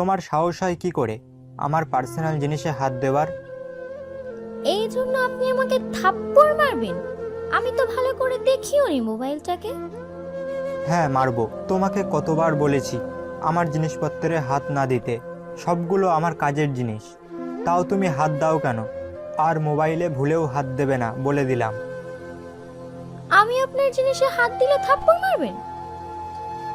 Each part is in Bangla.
তোমার সাহস হয় কি করে? আমার পার্সোনাল জিনিসে হাত দেওয়ার? এই জন্য আপনি আমাকে থাপ্পড় মারবেন। আমি তো ভালো করে দেখিও নি মোবাইলটাকে। হ্যাঁ মারবো। তোমাকে কতবার বলেছি আমার জিনিসপত্রে হাত না দিতে। সবগুলো আমার কাজের জিনিস। তাও তুমি হাত দাও কেন? আর মোবাইলে ভুলেও হাত দেবে না বলে দিলাম। আমি আপনার জিনিসে হাত দিলে থাপ্পড় মারবেন?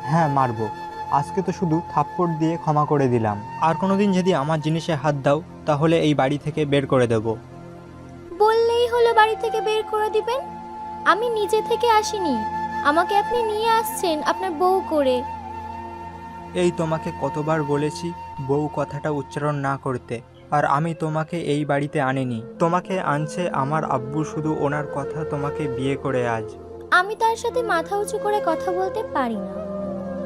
হ্যাঁ মারবো। আজকে তো শুধু থাপ্পড় দিয়ে ক্ষমা করে দিলাম। আর কোনোদিন যদি আমার জিনিসে হাত দাও তাহলে এই বাড়ি থেকে বের করে দেবো। বললেই হলো বাড়ি থেকে বের করে দিবেন? আমি নিজে থেকে আসিনি। আমাকে আপনি নিয়ে আসছেন আপনার বউ করে। এই তোমাকে কতবার বলেছি বউ কথাটা উচ্চারণ না করতে আর আমি তোমাকে এই বাড়িতে আনিনি। তোমাকে আনছে আমার আব্বু শুধু ওনার কথা তোমাকে বিয়ে করে আজ। আমি তার সাথে মাথা উঁচু করে কথা বলতে পারি না।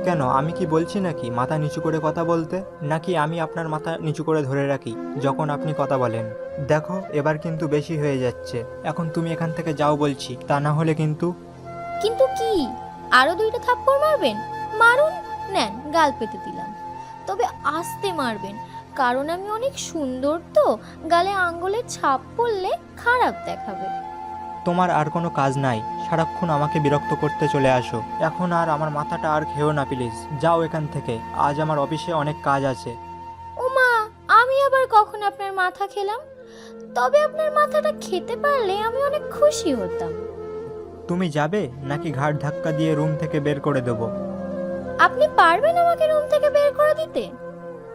কেন? আমি কি বলছি নাকি মাথা নিচু করে কথা বলতে? নাকি আমি আপনার মাথা নিচু করে ধরে রাখি যখন আপনি কথা বলেন? দেখো, এবার কিন্তু বেশি হয়ে যাচ্ছে। এখন তুমি এখান থেকে যাও বলছি, তা না হলে কিন্তু কিন্তু কি? আরও দুইটা থাপ্পড় মারবেন? মারুন? নেন, গাল পেতে দিলাম। তবে আস্তে মারবেন, কারণ আমি অনেক সুন্দর তো। গালে আঙ্গুলের ছাপ পড়লে খারাপ দেখাবে। তোমার আর কোনো কাজ নাই। সারাক্ষণ আমাকে বিরক্ত করতে চলে আসো। এখন আর আমার মাথাটা আর খেও না প্লিজ। যাও এখান থেকে। আজ আমার অফিসে অনেক কাজ আছে। ওমা আমি আবার কখন আপনার মাথা খেলাম? তবে আপনার মাথাটা খেতে পারলে আমি অনেক খুশি হতাম। তুমি যাবে? নাকি ঘাট ধাক্কা দিয়ে রুম থেকে বের করে দেবো? আপনি পারবেন আমাকে রুম থেকে বের করে দিতে?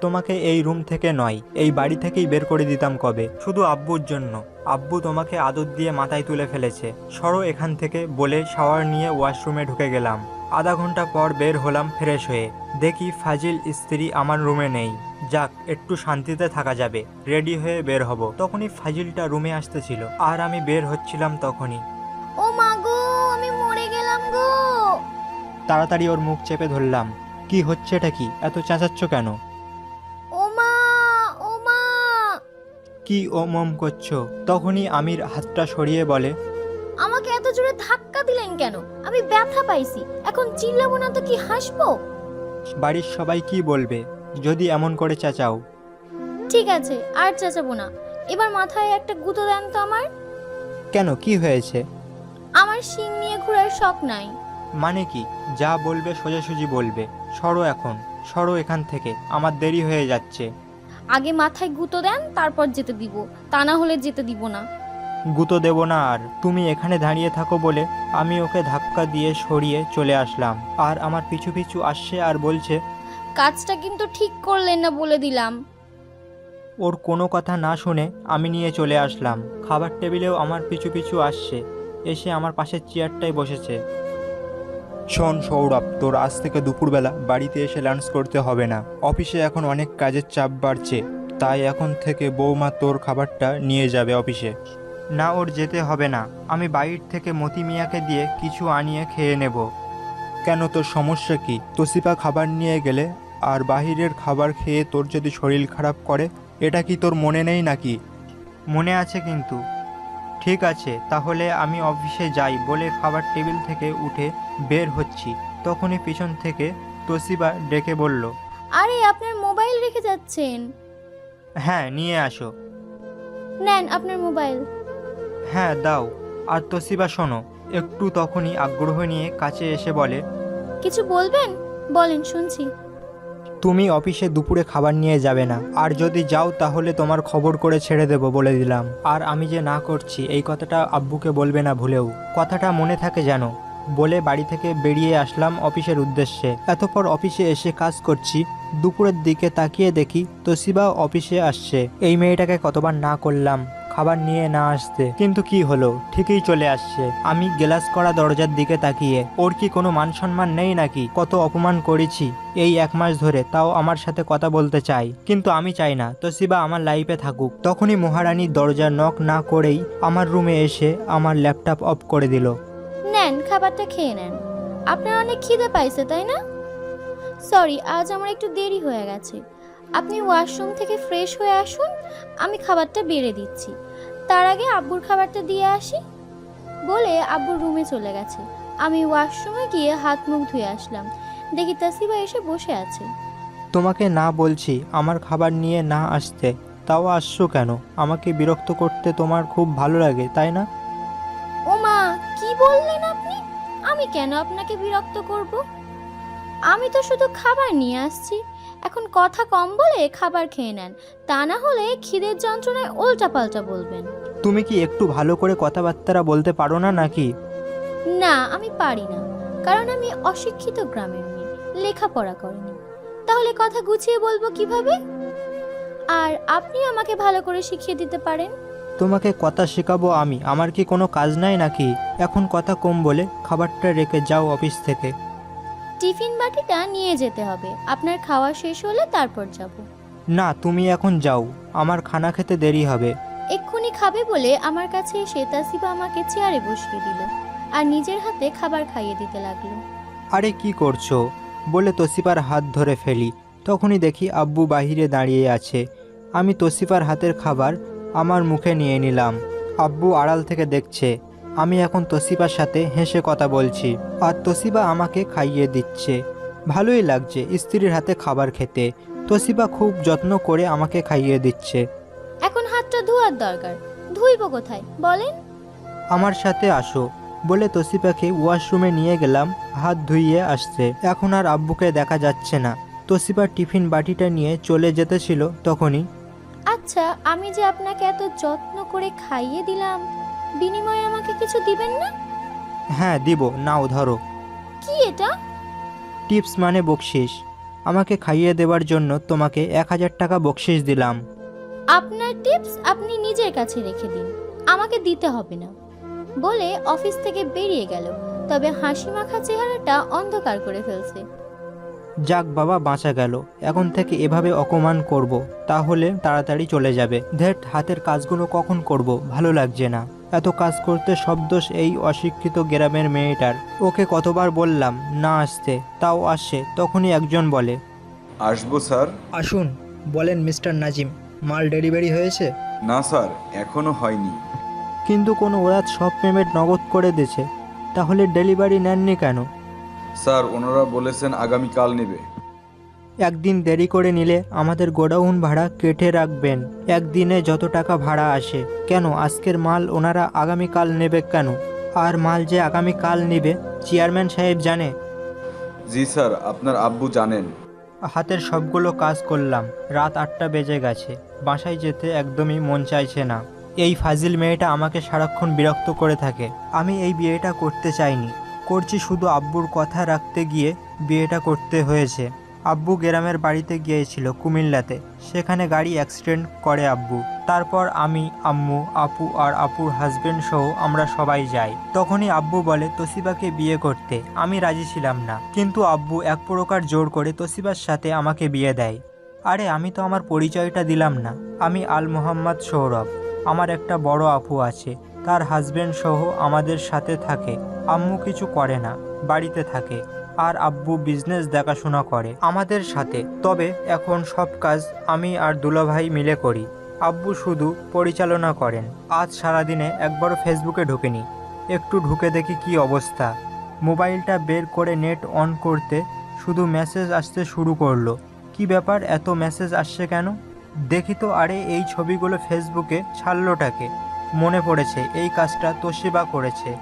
তোমাকে এই রুম থেকে নয় এই বাড়ি থেকেই বের করে দিতাম কবে? শুধু আব্বুর জন্য। আব্বু তোমাকে আদর দিয়ে মাথায় তুলে ফেলেছে। সরো এখান থেকে বলে শাওয়ার নিয়ে ওয়াশরুমে ঢুকে গেলাম। আধা ঘণ্টা পর বের হলাম ফ্রেশ হয়ে। দেখি ফাজিল স্ত্রী আমার রুমে নেই। যাক একটু শান্তিতে থাকা যাবে। রেডি হয়ে বের হব। তখনই ফাজিলটা রুমে আসতেছিল। আর আমি বের হচ্ছিলাম তখনই। ও মা গো আমি মরে গেলাম গো। তাড়াতাড়ি ওর মুখ চেপে ধরলাম। কি হচ্ছে এটা কি? এত চেঁচাচ্ছ কেন? কি ও মম করছ? তখনই আমির হাতটা সরিয়ে বলে আমাকে এত জোরে ধাক্কা দিলেন কেন? আমি ব্যথা পাইছি। এখন চিল্লাবো না তো কি হাসবো? বাড়ির সবাই কি বলবে? যদি এমন করে চেঁচাও। ঠিক আছে আর চেঁচাবো না। এবার মাথায় একটা গুঁতো দেন তো আমার। কেন? কি হয়েছে? আমার শিং নিয়ে ঘোরার শখ নাই। মানে কি? যা বলবে সোজাসুজি বলবে। সরো এখন সরো এখান থেকে। আমার দেরি হয়ে যাচ্ছে। আগে মাথায় গুঁতো দেন তারপর যেতে দিব। তা না হলে যেতে দিব না। গুতো দেব না আর। তুমি এখানে দাঁড়িয়ে থাকো বলে আমি ওকে ধাক্কা দিয়ে সরিয়ে চলে আসলাম। আর আমার পিছু পিছু আসছে আর বলছে কাজটা কিন্তু ঠিক করলেন না বলে দিলাম। ওর কোনো কথা না শুনে আমি নিয়ে চলে আসলাম। খাবার টেবিলেও আমার পিছু পিছু আসছে। এসে আমার পাশের চেয়ারটায় বসেছে। শোন সৌরভ, তোর আজ থেকে দুপুরবেলা বাড়িতে এসে লাঞ্চ করতে হবে না। অফিসে এখন অনেক কাজের চাপ বাড়ছে, তাই এখন থেকে বৌমা তোর খাবারটা নিয়ে যাবে অফিসে। না, ওর যেতে হবে না। আমি বাইর থেকে মতি মিয়াকে দিয়ে কিছু আনিয়ে খেয়ে নেব। কেন, তোর সমস্যা কি? তোসিপা খাবার নিয়ে গেলে আর বাহিরের খাবার খেয়ে তোর যদি শরীর খারাপ করে, এটা কি তোর মনে নেই নাকি? মনে আছে কিন্তু। ঠিক আছে তাহলে আমি অফিসে যাই বলে খাবার টেবিল থেকে উঠে বের হচ্ছি। তখনই পিছন থেকে তোসিবা ডেকে বলল আরে আপনার মোবাইল রেখে যাচ্ছেন? হ্যাঁ নিয়ে আসো। নেন আপনার মোবাইল। হ্যাঁ দাও। আর তোসিবা শোনো একটু তখনই আগ্রহ নিয়ে কাছে এসে বলে কিছু বলবেন? বলেন শুনছি। তুমি অফিসে দুপুরে খাবার নিয়ে যাবে না। আর যদি যাও তাহলে তোমার খবর করে ছেড়ে দেবো বলে দিলাম। আর আমি যে না করছি, এই কথাটা আব্বুকে বলবে না ভুলেও। কথাটা মনে থাকে যেন। বলে বাড়ি থেকে বেরিয়ে আসলাম অফিসের উদ্দেশ্যে। এতপর অফিসে এসে কাজ করছি। দুপুরের দিকে তাকিয়ে দেখি তোসিবা অফিসে আসছে। এই মেয়েটাকে কতবার না করলাম। খাবার নিয়ে না আসতে। কিন্তু কি হলো? ঠিকই চলে আসছে। আমি গ্লাস করা দরজার দিকে তাকিয়ে, ওর কি কোনো মান সম্মান নেই নাকি? কত অপমান করেছি। এই এক মাস ধরে তাও আমার সাথে কথা বলতে চাই কিন্তু আমি চাই না তো শিবা আমার লাইফে থাকুক। তখনই মহারানী দরজা নক না করেই আমার রুমে এসে আমার ল্যাপটপ অফ করে দিল। নেন, খাবারটা খেয়ে নেন। আপনার অনেক খিদে পাইছে, তাই না? সরি, আজ আমার একটু দেরি হয়ে গেছে। আপনি ওয়াশরুম থেকে ফ্রেশ হয়ে আসুন আমি খাবারটা বেড়ে দিচ্ছি। তার আগে আব্বুর খাবারটা দিয়ে আসি। বলে আব্বুর রুমে চলে গেছে। আমি ওয়াশরুমে গিয়ে হাত মুখ ধুয়ে আসলাম। দেখি তাসিবা এসে বসে আছে। তোমাকে না বলছি আমার খাবার নিয়ে না আসতে। তাও আসছো কেন? আমাকে বিরক্ত করতে তোমার খুব ভালো লাগে তাই না? ওমা কি বললেন আপনি? আমি কেন আপনাকে বিরক্ত করব? আমি তো শুধু খাবার নিয়ে আসছি। এখন কথা কম বলে খাবার খেয়ে নেন। তা না হলে খিদের যন্ত্রণায় উল্টাপাল্টা বলবেন। তুমি কি একটু ভালো করে কথাবার্তা বলতে পারো না নাকি? না আমি পারি না। কারণ আমি অশিক্ষিত গ্রামের মেয়ে লেখাপড়া করিনি। তাহলে কথা গুছিয়ে বলব কীভাবে? আর আপনি আমাকে ভালো করে শিখিয়ে দিতে পারেন? তোমাকে কথা শেখাবো আমি। আমার কি কোনো কাজ নাই নাকি? এখন কথা কম বলে খাবারটা রেখে যাও অফিস থেকে। টিফিন বাটিটা নিয়ে যেতে হবে। আপনার খাওয়া শেষ হলে তারপর যাব। না তুমি এখন যাও। আমার খানা খেতে দেরি হবে। এক্ষুনি খাবে বলে আমার কাছে এসে তাসিবা আমাকে চেয়ারে বসিয়ে দিল আর নিজের হাতে খাবার খাইয়ে দিতে লাগল। আরে কি করছ? বলে তোসিপার হাত ধরে ফেলি। তখনই দেখি আব্বু বাহিরে দাঁড়িয়ে আছে। আমি তোসিপার হাতের খাবার আমার মুখে নিয়ে নিলাম। আব্বু আড়াল থেকে দেখছে। আমি এখন তসিবার সাথে হেসে কথা বলছি আর তসিবা আমাকে খাইয়ে দিচ্ছে। ভালোই লাগছে স্ত্রীর হাতে খাবার খেতে। তসিবা খুব যত্ন করে আমাকে খাইয়ে দিচ্ছে। এখন হাতটা ধোয়ার দরকার। ধুইব কোথায় বলেন? আমার সাথে আসো বলে তোসিপাকে ওয়াশরুমে নিয়ে গেলাম হাত ধুইয়ে আসছে। এখন আর আব্বুকে দেখা যাচ্ছে না। তোসিপা টিফিন বাটিটা নিয়ে চলে যেতেছিল তখনই। আচ্ছা আমি যে আপনাকে এত যত্ন করে খাইয়ে দিলাম। বিনিময়ে আমাকে কিছু দিবেন না? হ্যাঁ দিব। নাও ধরো। কি এটা? টিপস মানে বকশিস। আমাকে খাইয়ে দেওয়ার জন্য তোমাকে এক হাজার টাকা বকশিস দিলাম। আপনার টিপস আপনি নিজের কাছে রেখে দিন। আমাকে দিতে হবে না। বলে অফিস থেকে বেরিয়ে গেল। তবে হাসি মাখা চেহারাটা অন্ধকার করে ফেলছে। যাক বাবা বাঁচা গেল। এখন থেকে এভাবে অপমান করব। তাহলে তাড়াতাড়ি চলে যাবে। ধেট হাতের কাজগুলো কখন করব? ভালো লাগছে না। এত কাজ করতে সব দোষ এই অশিক্ষিত গ্রামের মেয়েটার। ওকে কতবার বললাম না আসতে। তাও আসে তখনই একজন বলে আসব স্যার। আসুন। বলেন মিস্টার নাজিম মাল ডেলিভারি হয়েছে? না স্যার এখনও হয়নি। কিন্তু কোনো ওরা সব পেমেন্ট নগদ করে দিয়েছে তাহলে ডেলিভারি নেননি কেন? স্যার ওনারা বলেছেন আগামীকাল নেবে। একদিন দেরি করে নিলে আমাদের গোডাউন ভাড়া কেটে রাখবেন। একদিনে যত টাকা ভাড়া আসে। কেন আজকের মাল ওনারা আগামীকাল নেবে কেন? আর মাল যে আগামীকাল নেবে চেয়ারম্যান সাহেব জানে। জি স্যার আপনার আব্বু জানেন। হাতের সবগুলো কাজ করলাম। রাত আটটা বেজে গেছে। বাসায় যেতে একদমই মন চাইছে না। এই ফাজিল মেয়েটা আমাকে সারাক্ষণ বিরক্ত করে থাকে। আমি এই বিয়েটা করতে চাইনি। করছি শুধু আব্বুর কথা রাখতে গিয়ে বিয়েটা করতে হয়েছে। আব্বু গ্রামের বাড়িতে গিয়েছিল কুমিল্লাতে। সেখানে গাড়ি অ্যাক্সিডেন্ট করে আব্বু। তারপর আমি, আম্মু, আপু আর আপুর হাজবেন্ড সহ আমরা সবাই যাই। তখনই আব্বু বলে, তসিবাকে বিয়ে করতে। আমি রাজি ছিলাম না। কিন্তু আব্বু এক প্রকার জোর করে তসিবার সাথে আমাকে বিয়ে দেয়। আরে, আমি তো আমার পরিচয়টা দিলাম না। আমি আল মোহাম্মদ সৌরভ। আমার একটা বড় আপু আছে। তার হাজবেন্ড সহ আমাদের সাথে থাকে। আম্মু কিছু করে না। বাড়িতে থাকে। আর আব্বু বিজনেস দেখাশোনা করে আমাদের সাথে। তবে এখন সব কাজ আমি আর দুলাভাই মিলে করি। আব্বু শুধু পরিচালনা করেন। আজ সারাদিনে একবারও ফেসবুকে ঢুকেনি। একটু ঢুকে দেখি কি অবস্থা। মোবাইলটা বের করে নেট অন করতে শুধু মেসেজ আসতে শুরু করল। কি ব্যাপার, এত মেসেজ আসছে কেন? দেখি তো, আরে এই ছবিগুলো ফেসবুকে ছাড়লোটাকে। মনে পড়েছে, এই কাজটা তোশিবা করেছে।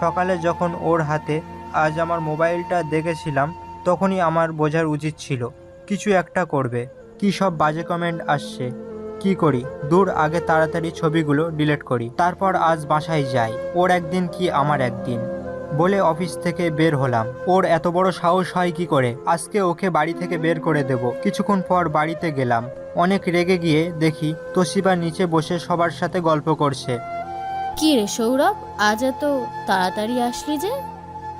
সকালে যখন ওর হাতে আজ আমার মোবাইলটা দেখেছিলাম, তখনই আমার বোঝার উচিত ছিল, কিছু একটা করবে, কি সব বাজে কমেন্ট আসছে, কি করি, দূর আগে তাড়াতাড়ি ছবিগুলো ডিলিট করি, তারপর আজ বাসায় যাই, ওর একদিন কি আমার একদিন, বলে অফিস থেকে বের হলাম, ওর এত বড় সাহস হয় কি করে, আজকে ওকে বাড়ি থেকে বের করে দেব, কিছুক্ষণ পর বাড়িতে গেলাম, অনেক রেগে গিয়ে দেখি তোশিবা নিচে বসে সবার সাথে গল্প করছে। কি রে সৌরভ, আজ এত তাড়াতাড়ি আসলি যে?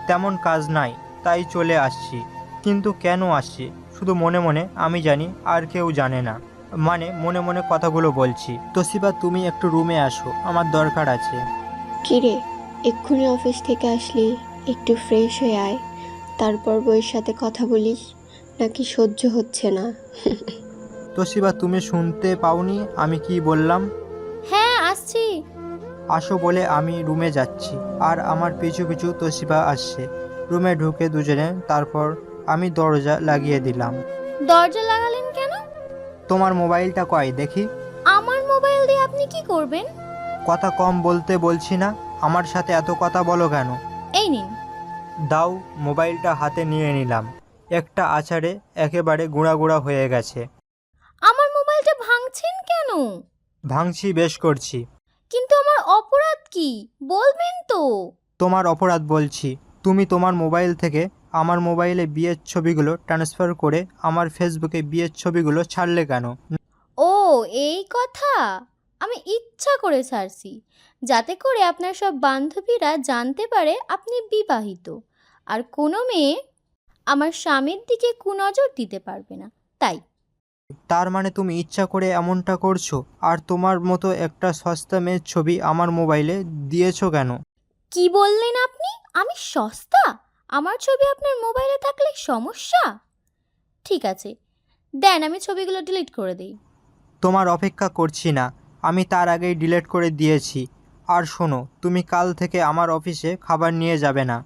তেমন কাজ নাই তাই চলে আসছি। কিন্তু কেন আসছি? শুধু মনে মনে আমি জানি আর কেউ জানে না। মানে মনে মনে কথাগুলো বলছি। তোসিবা তুমি একটু রুমে আসো আমার দরকার আছে। কিরে এক্ষুনি অফিস থেকে আসলি? একটু ফ্রেশ হয়ে আয়। তারপর বইয়ের সাথে কথা বলিস নাকি সহ্য হচ্ছে না? তোসিবা তুমি শুনতে পাওনি আমি কি বললাম? হ্যাঁ আসছি। আসো বলে আমি রুমে যাচ্ছি। আর আমার পিছু পিছু তোশিবা আসছে। রুমে ঢুকে দুজনে তারপর আমি দরজা লাগিয়ে দিলাম। দরজা লাগা তোমার মোবাইলটা কয়? দেখি। আমার মোবাইল দিয়ে আপনি কি করবেন? কথা কম বলতে বলছি না। আমার সাথে এত কথা বলো কেন? এই নিন। দাও মোবাইলটা হাতে নিয়ে নিলাম। একটা আচারে একেবারে গুঁড়া গুঁড়া হয়ে গেছে। আমার মোবাইলটা ভাঙছেন কেন? ভাঙছি বেশ করছি। কিন্তু আমার অপরাধ কি? বলবেন তো। তোমার অপরাধ বলছি। তুমি তোমার মোবাইল থেকে আমার মোবাইলে বিয়ের ছবিগুলো ট্রান্সফার করে আমার ফেসবুকে বিয়ের ছবিগুলো ছাড়লে কেন? ও এই কথা? আমি ইচ্ছা করে ছাড়ছি। যাতে করে আপনার সব বান্ধবীরা জানতে পারে আপনি বিবাহিত। আর কোনো মেয়ে আমার স্বামীর দিকে কুনজর দিতে পারবে না। তাই তার মানে তুমি ইচ্ছা করে এমনটা করছ আর তোমার মতো একটা সস্তা মেয়ের ছবি আমার মোবাইলে দিয়েছ কেন? কি বললেন আপনি? আমি সস্তা? আমার ছবি আপনার মোবাইলে থাকলে সমস্যা? ঠিক আছে দেন আমি ছবিগুলো ডিলিট করে দিই। তোমার অপেক্ষা করছি না আমি তার আগেই ডিলিট করে দিয়েছি। আর শোনো তুমি কাল থেকে আমার অফিসে খাবার নিয়ে যাবে না।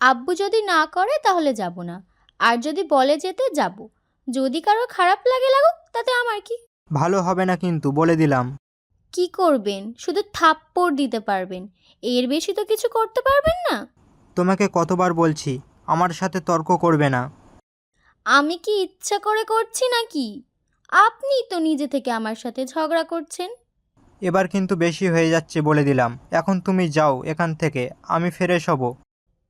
আব্বু যদি না করে তাহলে যাব না আর যদি বলে যেতে যাব। যদি কারও খারাপ লাগে লাগুক তাতে আমার কি? ভালো হবে না কিন্তু বলে দিলাম। কি করবেন? শুধু থাপ্পড় দিতে পারবেন। এর বেশি তো কিছু করতে পারবেন না। তোমাকে কতবার বলছি আমার সাথে তর্ক করবে না। আমি কি ইচ্ছা করে করছি নাকি? আপনি তো নিজে থেকে আমার সাথে ঝগড়া করছেন। এবার কিন্তু বেশি হয়ে যাচ্ছে বলে দিলাম। এখন তুমি যাও এখান থেকে আমি ফ্রেশ হব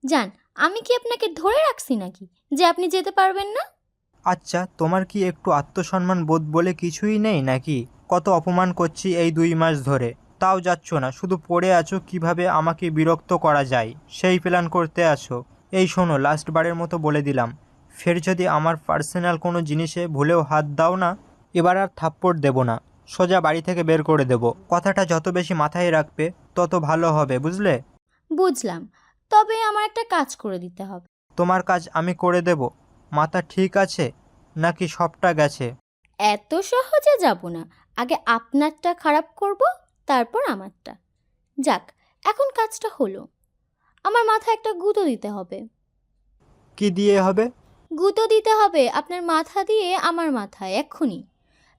যান আমি কি আপনাকে ধরে রাখছি নাকি যে আপনি যেতে পারবেন না? আচ্ছা তোমার কি একটু আত্মসম্মান বোধ বলে কিছুই নেই নাকি? কত অপমান করছি এই দুই মাস ধরে। তাও যাচ্ছ না শুধু পড়ে আছো কীভাবে আমাকে বিরক্ত করা যায়? সেই প্ল্যান করতে আছো। এই শোনো লাস্ট বারের মতো বলে দিলাম। ফের যদি আমার পার্সোনাল কোনো জিনিসে ভুলেও হাত দাও না এবার আর থাপ্পড় দেব না। সোজা বাড়ি থেকে বের করে দেব। কথাটা যত বেশি মাথায় রাখবে তত ভালো হবে বুঝলে? বুঝলাম। তবে আমার একটা কাজ করে দিতে হবে। তোমার কাজ আমি করে দেব। মাথা ঠিক আছে নাকি সবটা গেছে? এত সহজে যাব না। আগে আপনারটা খারাপ করব তারপর আমারটা। যাক এখন কাজটা হলো। আমার মাথায় একটা গুঁতো দিতে হবে। কি দিয়ে হবে? গুঁতো দিতে হবে আপনার মাথা দিয়ে আমার মাথায় এক্ষুনি।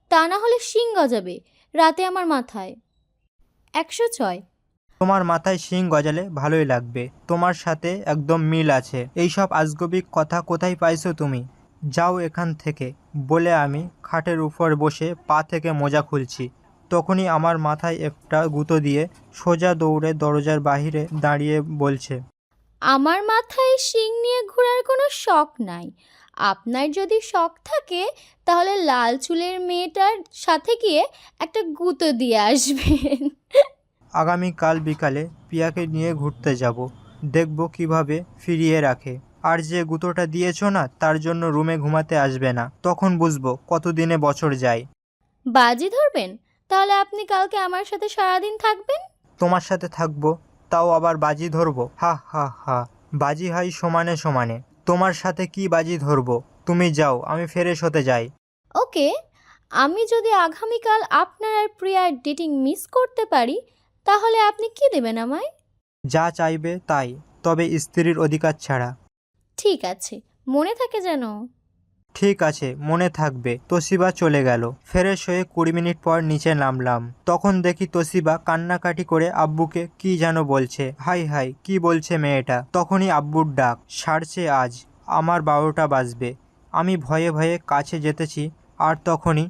তা না হলে শিং গজাবে রাতে আমার মাথায়। একশো ছয়। তোমার মাথায় শিং গজালে ভালোই লাগবে। তোমার সাথে একদম মিল আছে। এইসব আজগবিক কথা কোথায় পাইছো তুমি? যাও এখান থেকে। বলে আমি খাটের উপর বসে পা থেকে মোজা খুলছি। তখনই আমার মাথায় একটা গুঁতো দিয়ে সোজা দৌড়ে দরজার বাহিরে দাঁড়িয়ে বলছে, আমার মাথায় শিং নিয়ে ঘোরার কোনো শখ নাই। আপনার যদি শখ থাকে, তাহলে লাল চুলের মেয়েটার সাথে গিয়ে একটা গুঁতো দিয়ে আসবেন। আগামীকাল বিকালে পিয়াকে নিয়ে ঘুরতে যাব। দেখব কীভাবে ফিরিয়ে রাখে। আর যে গুঁতোটা দিয়েছ না তার জন্য রুমে ঘুমাতে আসবে না। তখন বুঝব কতদিনে বছর যায়। বাজি ধরবেন? তাহলে আপনি কালকে আমার সাথে সারাদিন থাকবেন? তোমার সাথে থাকব তাও আবার বাজি ধরবো? হা হা হা। বাজি হয় সমানে সমানে। তোমার সাথে কি বাজি ধরবো? তুমি যাও আমি ফ্রেশ হতে যাই। ওকে। আমি যদি আগামীকাল আপনার আর প্রিয়ার ডেটিং মিস করতে পারি তাহলে আপনি কি দেবেন আমায়? যা চাইবে তাই তবে স্ত্রীর অধিকার ছাড়া। ঠিক আছে মনে থাকে যেন। ঠিক আছে মনে থাকবে তোশিবা চলে গেল। ফ্রেশ হয়ে কুড়ি মিনিট পর নিচে নামলাম। তখন দেখি তোশিবা কান্নাকাটি করে আব্বুকে কি যেন বলছে। হাই হাই কি বলছে মেয়েটা? তখনই আব্বুর ডাক সারছে আজ আমার বারোটা বাজবে। আমি ভয়ে ভয়ে কাছে যেতেছি আর তখনই